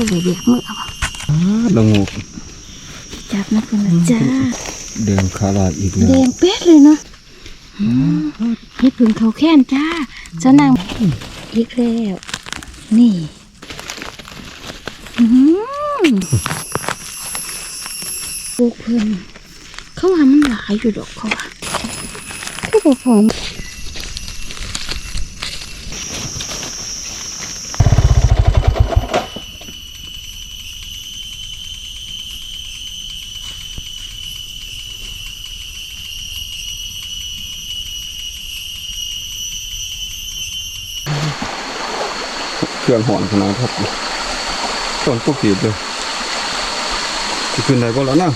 ผู้ใหญ่เบียกมือเอาลงงูจับนะคุณนะจ้าเดินขาลายอีกแล้แดวงเป๊ะเลยเนาะอืมเฮ็ดพึ่งเขาแค้นจ้าเจ้านางอีกแล้วนี่อืมปลูกเพิ่นเขาว่ามันหลายอยู่ดอกเขาว่าคือบ่พ รื่องหอนขนาดครับต้นพวกขีดเลยจะขึ้นไหนบ่แล้วนะ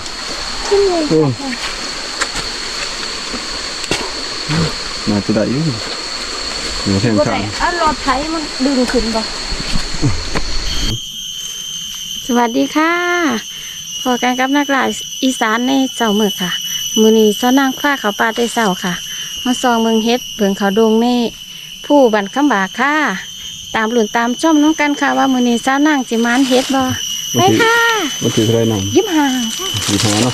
ขึ้นเลยโอ้น่าจะได้อยู่เดี๋ยวแทงบ่ขาได้เอารถไถมันดึงขึ้นบ่สวัสดีค่ะพอกันกับนักล่าอีสานในเจ้าเมืองค่ะ มือนี้เจ้านางคว้าเขาป่าได้เศร้าค่ะ มาซองเมืองเฮ็ดเบิ่งเขาดงในผู้บันคำบากค่ะ ตามหลุนตามช่อมน้องกันค่ะว่ามือนี้เจ้านางจิมานเฮ็ดบ่ไปค่ะมันถืออะไรนั่งยิ้มห่างค่ะมีหาเนาะ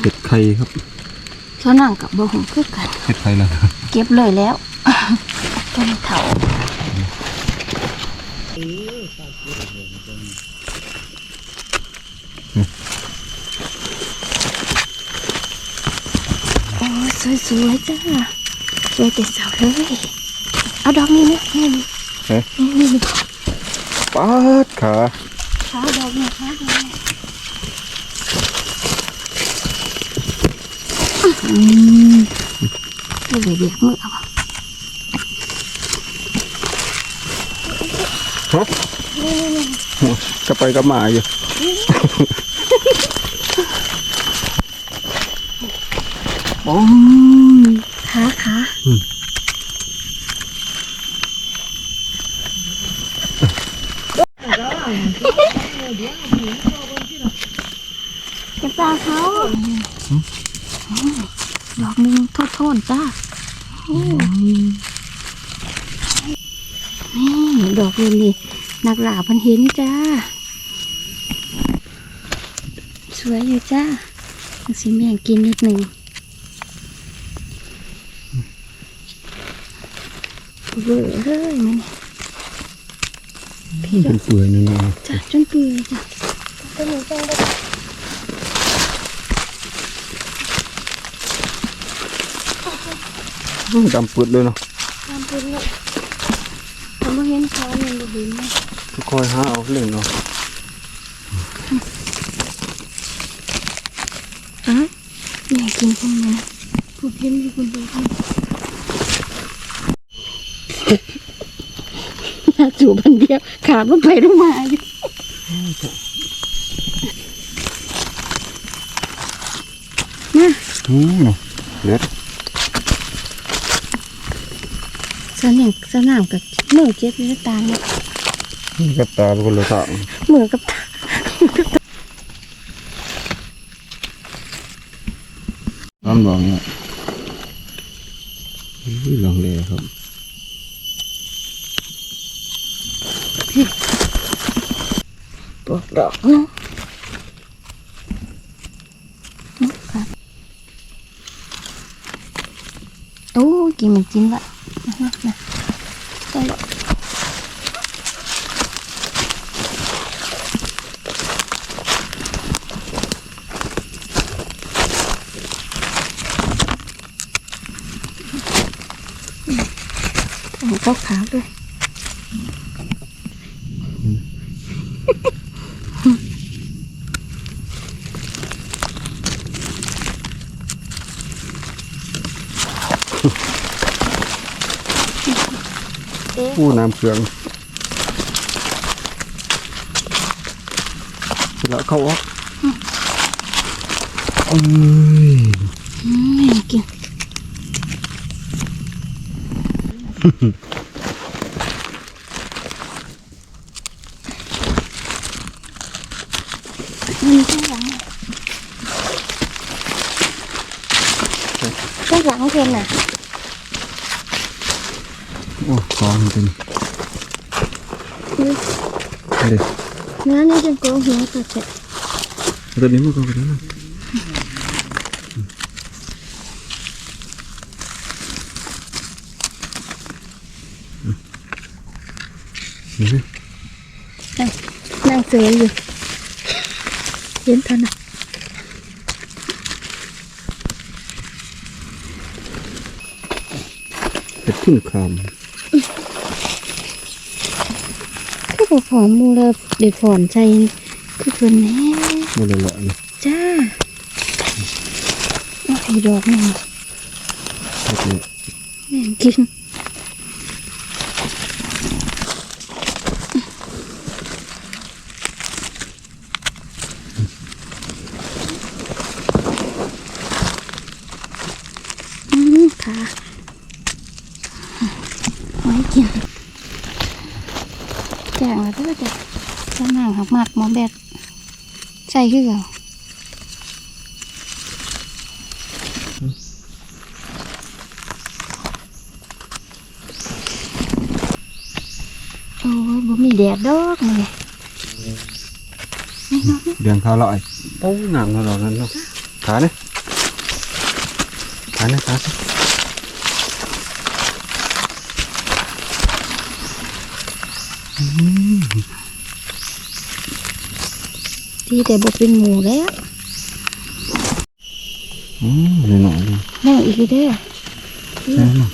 เห็ดไข่ครับเจ้านางกับบ่หงคือกันเห็ดไข่ละเก็บเลยแล้วต้นเถาโอ้ย สวยๆจ้าสวยแต่เสาเลยเอาดอกนี้นะนี่นี่เฮ้ยนี่นี่นี่ปาดขาขาดอกนี้ขาดอกนี้อืมผู้ใหญ่เบียกมือเอาฮะกลับไปกลับมาอยู่ โอ้ยขาขาอืมเก็บตาเขาดอกนึงโทษโทษจ้า นี่ ดอกเลยนี่นักหลาพันเห็นจ้า สวยอยู่จ้าสีแมงกินนิดหนึ่ง เบื่อเลยมันพี่ดเป็อกนเปื่อยนั่นเองจ้าจนเปื่อยจ้าก็หนูจังเลยดำปืดเลยเนาะทำเป็นเลยผมไม่เห็นเขาเนี่ยบ่เห็นเลยคอยหาเอาเล่นเนาะอะอยากกินคนนะผมเห็นอยู่คนเดียว อยากจูบคนเดียวขาดมันไปต้องมาอยู่อืมเนาะเล็ดสนามสนามกับมือเจ็บเลยตาเนี่ยกับตาเป็นคนละทางมือกับตาน้ำหลองเนี่ยอุ้ยหลองเลยครับ ปลอกดอกเนาะโอ้ยกินมันกินละนะนะได้ละเอาเข้าขาด้วย ผู้น้ำเครื่องเสร็จแล้วเข้าออกเอ้ยอืมไม่กินมันข้างหลังข้างหลังเพนน่ะ โอ้คอมันเป็นอุ้ยอะไรงานนี้จังโกงหัวสัตว์ตัวนี้มันก็กระนั้นนะนี่สินั่งเสืออยู่เย็นเท่านั้นเป็ดขึ้นคคือ บ่ผอมหมูเลยเดี๋ยวฝอนใจคือเพิ่นแน่ำมันเลยละนี่จ้าเอาอีดอกหนึ่งเฮ็ดนี่แม่งกินอืมค่ะไม่กิน แกงแล้วก็จะจะนั่งหักมากหมอแบดใช่คือเอาโอ้ยบ่มีแดดดอกนี่นี่เนาะเดือนข้าวลอยโอ้หนามเราหรอกนั่นเนาะขาเนี่ยขาเนี่ยขาสิ ดีแต่บ่เป็นหมูแล้วอืมนี่หน่อยนี่นั่งอีกเด้อแน่นอน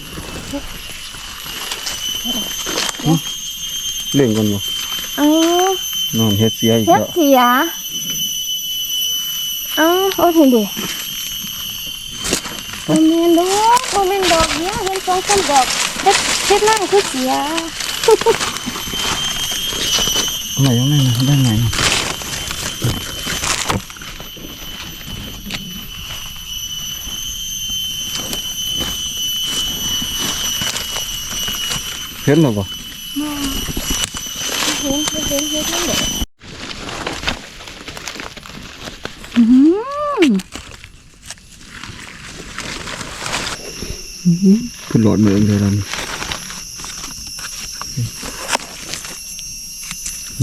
เล่นกันบ่เอ้านอนเฮ็ดเสียอีกเฮ็ดแล้วเสียเอ้าโอ้ยเห็นดิโมเมนดอกโมเมนดอกเดียวเห็นสองสามดอกเฮ็ดเฮ็ดนั่งคือเสียอะไรยังไงนะได้ไงนะ เห็นหรอบ่มาเห็นเห็นเห็นเห็นนั่นแหลอืมขึ้นโหลดมืองเลยเรานี่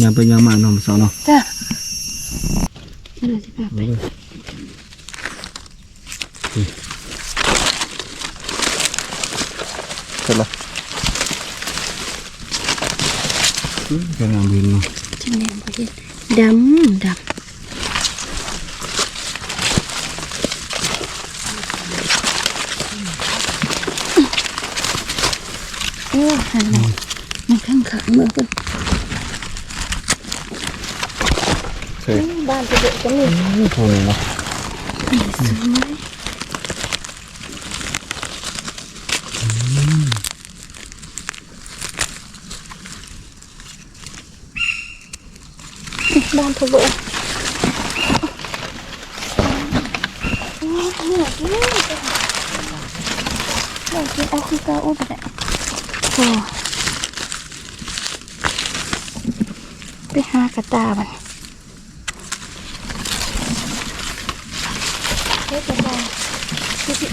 ยามไปยามมาเนาะมาสาวเนาะจ้ะนั่นแหละสิค่ะ เอาเลยนี่เสร็จละอืมเป็นงามบินเนาะ จังแดงบ่เห็นดำดำโอ้หันไหนมันข้างขาเมื่อเพิ่น เสร็จ บ้านจะเด็กก็มี นี่โทนี่เนาะ สวยบ้าน ทะลุอยากกินเอาคือเกาอุ้มไปได้โอ้ไปหากระตาบันเฮ้ยเป็นไรดูสิ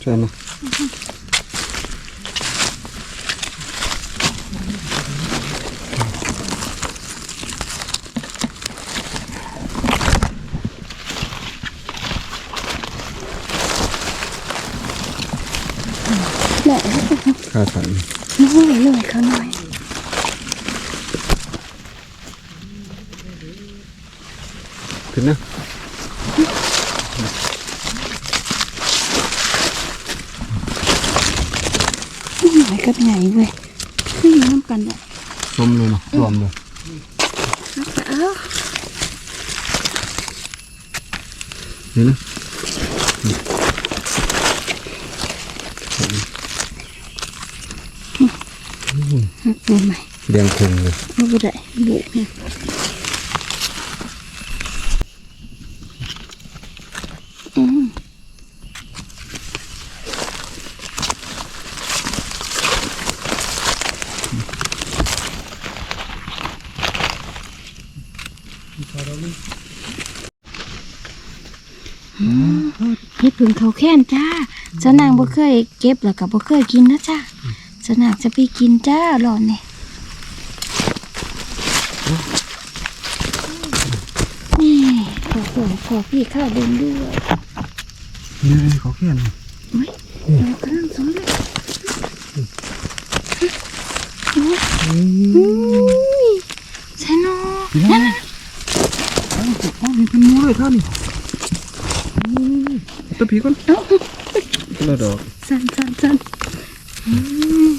ใช่เนาะ หน่อย ค่าสันน้อยหน่อยเขาหน่อยขึ้นนะหน่อยกับใหญ่เว้ยไม่มีน้ำกันอะชมเลยเนาะรวมเลยเอ้านี่นะ ตัวใหม่ เรียงคงเลยเอาไปได้บุกเนี่ยอืมอืมเฮ็ดผึ่งเขาแค้นจ้าเจ้านางบ่เคยเก็บแล้วก็บ่เคยกินนะจ้าเจ้านางจะไปกินจ้าหลอนเนี่นี่ ขอขอพี่ข้าวเดินด้วยนี่เขาเขียนเฮ้ยเรากำลังสวยเลยอุ้ยใช่เนาะนั่นน่ะอ๋อนี่เป็นมูเลยท่านตะผีก่อนเอ้าคนละดอกสั่นสั่นสั่นอืม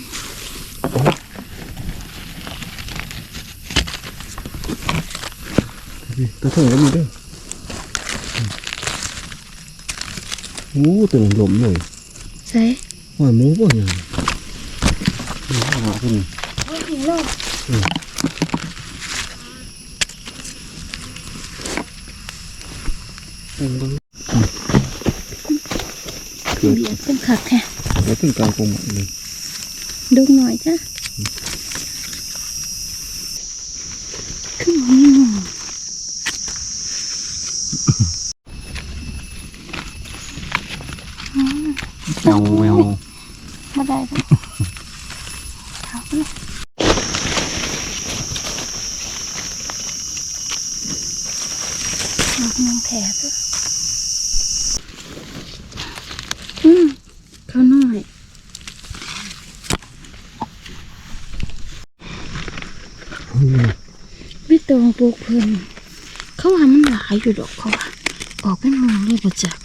ตะเถิงก็มีด้วย โอ้ตัวนั้นหลมเลยใส่ว่าหมูป่ะเนี่ยนี่หาขึ้นโอ้ยโลกอืมเบิ่งเกิดเบียดเป็นขักแท้แล้วถึงกลางกรงหมดเลยดูหน่อยจ้ะขึ้นมาหน่อย แมวแมวมาได้จ้ะเอาไปเลยเองแผลด้วยอืมเขาหน่อยไม่ตรงปลูกเพิ่นเขาว่ามันหลายอยู่ดอกเขาว่าออกเป็นมองเลยบ่จัก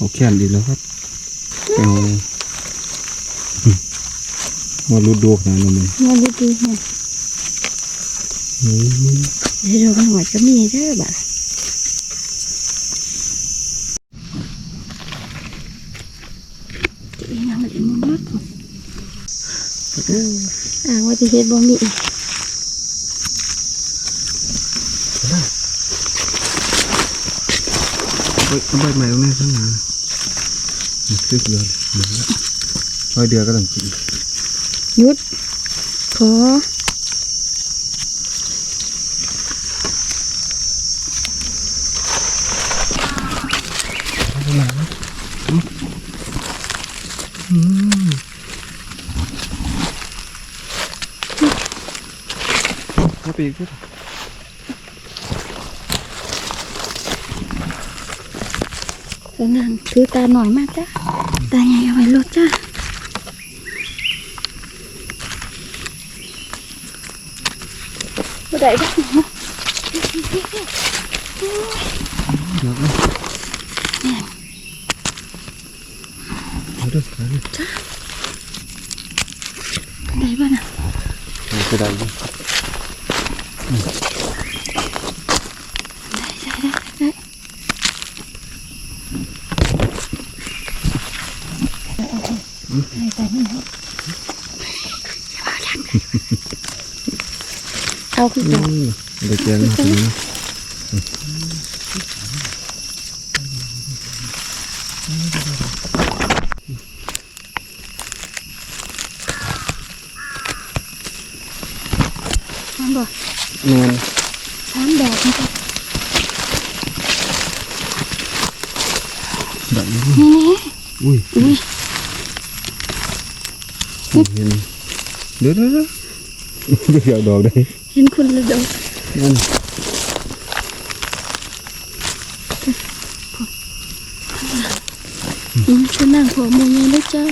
เขาแขนดีแล้วครับแมวมาลุดโดกนะน้องมันมาดูดูเนี่ยอืมเดี๋ยวเราหน่อยก็มีเด้อบ่ะจะอีหยังมันอีมันมากอ่างว่าที่เฮ็ดบ่มีเฮ้ยเอาใบใหม่ตรงนี้ข้างหน้า มันคึกเลยเหมือนละไอยเดือก็ต้องกินหยุดขอเอามาอืมอืมเอาไปอีกทีสนั่นถือตาหน่อยมากจ้ะ ตาใหญ่เอาไว้รถจ้ะบ่ได้จ้ะ เดี๋ยวนะเอาด้วยเอาด้วย ได้ป่ะน่ะ เอาไปได้ด้วย ได้ได้ได้ได้ ได้ได้นี่เนาะเอาคืออืเก่ามเดี๋ยวแกงมาตรงนี้นะทำบ่ แมน สามดอกนะจ๊ะ แบบนี้ นี่นี่ อุ้ย อุ้ย เห็นเดี๋ยวเดี๋ยวเดี๋ยวดอกได้เห็นคุณละดอกนั่นอืมฉันนั่งขอมือยังได้จ้า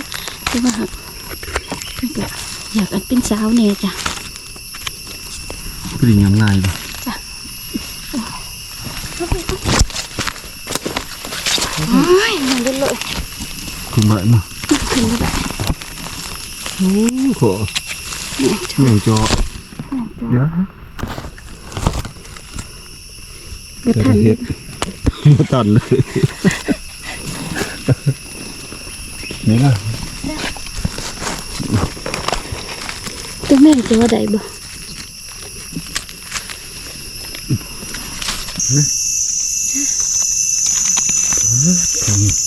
แต่ว่าหักอยากอันเป็นสาวแน่จ้ะพอดีงามง่ายปะโอ้ยมันได้เลยคุณบะมาขึ้นมาแบโอ้โห หนียวจอเดี๋ยวบ่เดี๋ยวทันเห็ดมาตันเลยนี่ล่ะตัวแม่จะว่าใดบ่ทำ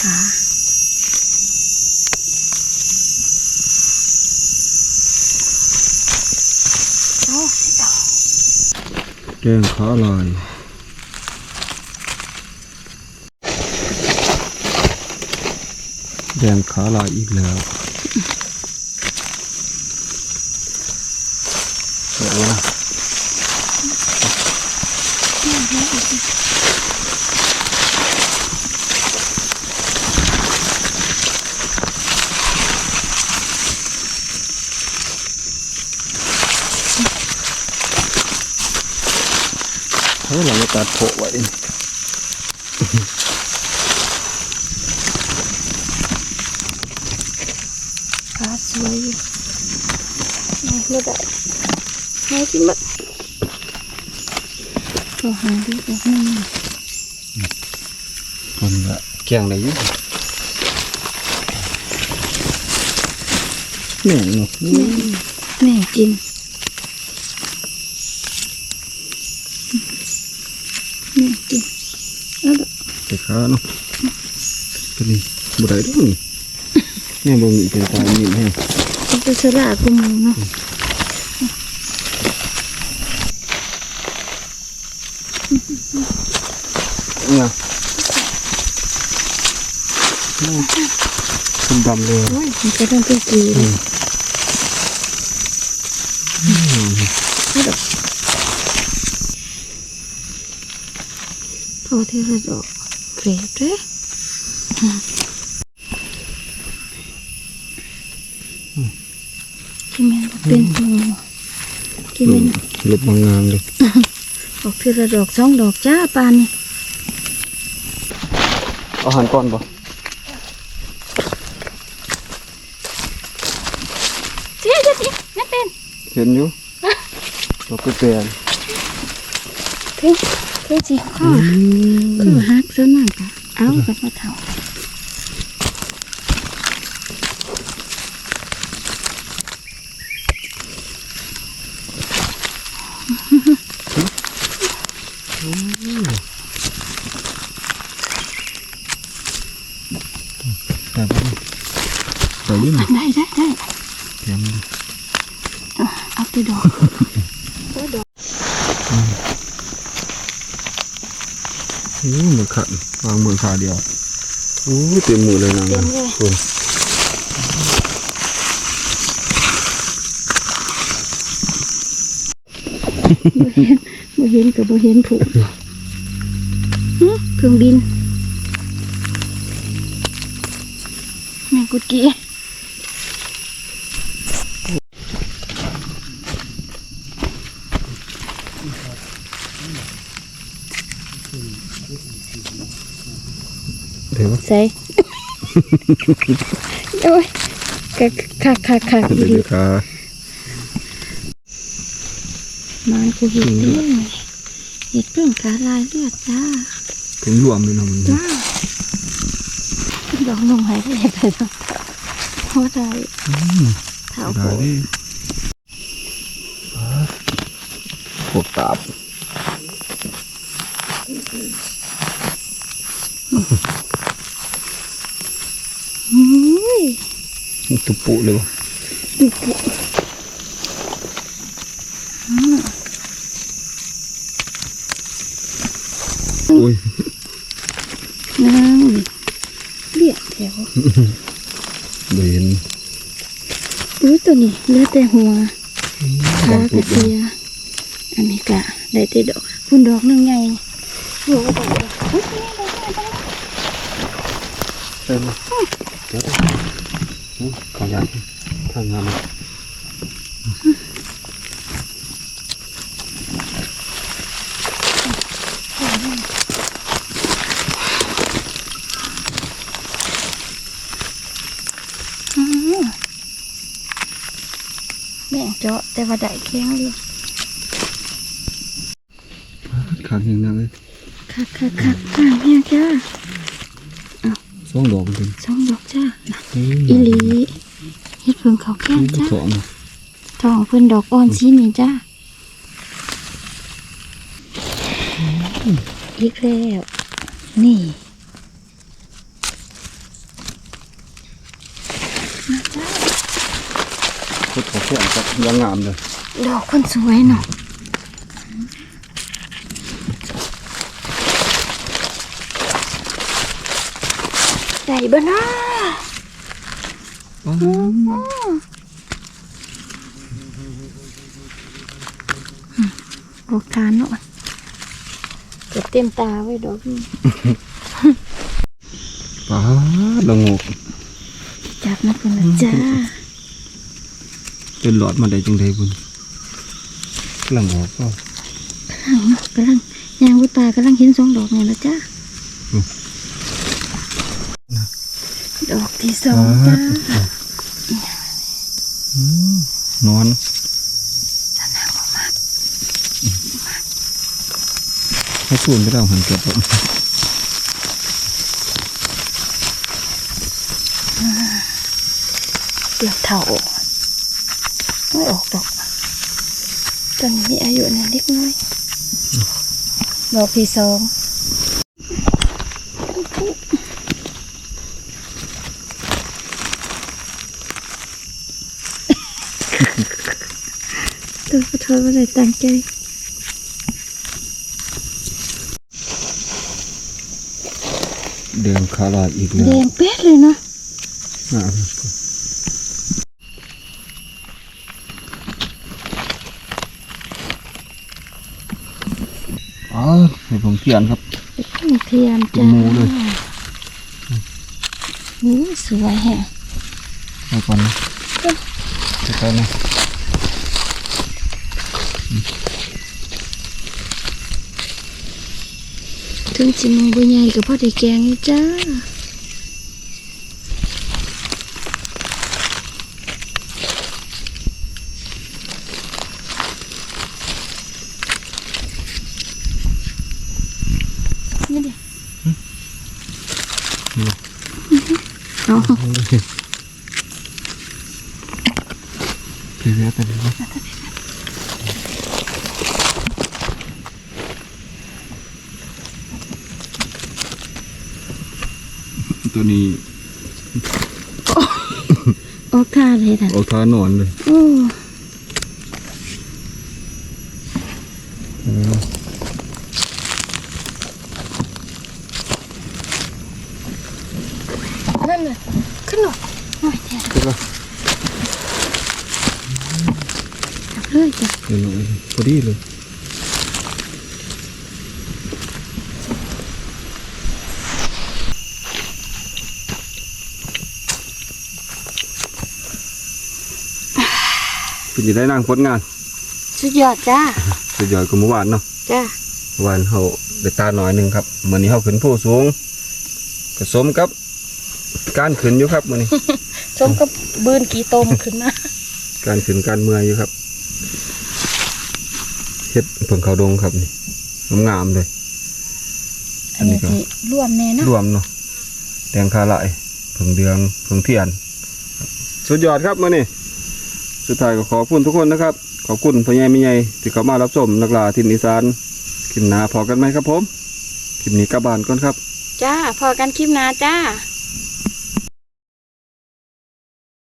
ค่ะโอ้ดอก แกงขาลายแดงขาลายอีกแล้ว ฮ้ยเราไม่ตัดโผล่ไว้ขาสวยอยู่ไม่ได้ไม่กินมันก็หาดูดอกนึงคนละแกงอะไรอยู่แม่งเนาะแม่กินแม่กินแล้วดอก ใส่ ขาเนาะก็นี่บ่ได้เด้อนี่แม่บ่มีเป็นตายมีแห้งมันจะฉลาดกว่าหมูเนาะเนี่ยคุณดำเลยโอ้ยมันก็ต้องไปกีเลยแล้วดอกพอที่จะดอก เกรดเลยกินแม่นบ่เป็นหมูกินแม่นลบบางงามเลยออกทีละดอกสองดอกจ้าปานนี่เอาหันก่อนบ่เจ๊เจ๊เจ๊นั่นเป็นเห็นอยู่เราก็แปลนเพ่ เพ่จีข้อคือฮักซะนั่นกะเอากับมาเท่า แต่บ่ใส่อยิ่ง ได้ได้ได้ แข็ง เอาไปดอกเอาดอก อู้มือ ขัดวางมือขาเดียวอู้เต็มมือเลยนางนะคุณบ่เห็นกับบ่เห็นผูกหึเครื่องบินแม่กุดกี้ เดี๋ยว ใส่โอ้ยคักคักคักคักเดี๋ยวดีเดี๋ยวขามันกูเห็ดเรื่องเห็ดเรื่องขาลายเลือดจ้าเป็นรวมเลยนะมันจ้าดอกลงหายไปไปแล้วเพราะได้เท้าโผได้ล่ดิปวดตาบ อุ้ย ตุปุเลยวะดุปุอ่าอุ้ยนั่งเลียดแถวเบนอุ้ยตัวนี้เหลือแต่หัวขาบางกระตุเสียอันนี้กะได้แต่ดอกพุ่นดอกหนึงไงหัวก็บอกเลยอุ๊ยเต็มเดี๋ยว ขอยันทางงานอืมแม่งเจาะแต่ว่าได้แข็ง อิลีเฮ็ดเพิ่งเขาแก้มจ้าถ่งทองเพิ่นดอกอ่อนชิ้นนี่จ้าอีกแล้วนี่พุทธของเพื่อนครับยังงามเลยดอกคนสวยเนาะใญ่บ้านา ออกทานเนาะเก็บเต็มตาไว้ดอกป้าดละงูจับนะคุณละจ้าเป็นหลอดมาได้จังไดบุญกำลังออกก็กำลังยางวุตากำลังเห็นสองดอกเนี่ยละจ้าดอกที่สองจ้า นอนให้สูนก็ได้หันเก็บผมเปลือกเถาไม่ออกดอกตอนนี้มีอายุเนี่ยเล็กน้อยดอกที่สองตัวขอโทษว่าได้ตั้งใจ แดงคาราอีกแล้ แด ว งเป๊ะ เลยเนาะอ่าอ๋อให้ผมเขียนครับเป็นเทียมจ้าหมูเลยนี่สวยแฮะไปก่อนนะไปก่อนนะ ถึงจิมงบุญใหญ่กับพ่อได้แกงอยู่จ้านี่ดิเอาพี่เวียแต่ดีนะ ตัวนี้ออกท่าเลยท่านออกทานอนเลยโอ้เออนั่นน่ะขึ้นหน่อยโอ้ยแท้เดี๋ยวก่อนจับเลยจ้ะเดี๋ยวหน่อยพอดีเลย เป็นยังได้นั่งผลงาน สุดยอดจ้าสุดยอดกว่าเมื่อวานเนาะจ้าเมื่อวานเขาได้ตาหน่อยหนึ่งครับเมื่อนี้เขาขึ้นผู้สูงผสมกับ การขึ้นอยู่ครับมื่อนี้ชมก็บืนกี่ตมขึ้นมาการขึ้นการเมื่อยอยู่ครับเฮ็ดเพิ่งเขาดงครับนี่งามๆเลย อันนี้สิร่วมแน่เนาะรวมเนาะแดงคาไหลายเพิ่งเดืองเพิ่งเทียน สุดยอดครับมื่อนี้ สุดท้ายก็ขอบคุณทุกคนนะครับ ขอบคุณพ่อใหญ่แม่ใหญ่ที่เข้ามารับชมนักลาทินอีสานคลิปหน้าพอกันไหมครับผมคลิปนี้กลับบ้านก่อนครับ จ้า พอกันคลิปหนาจ้า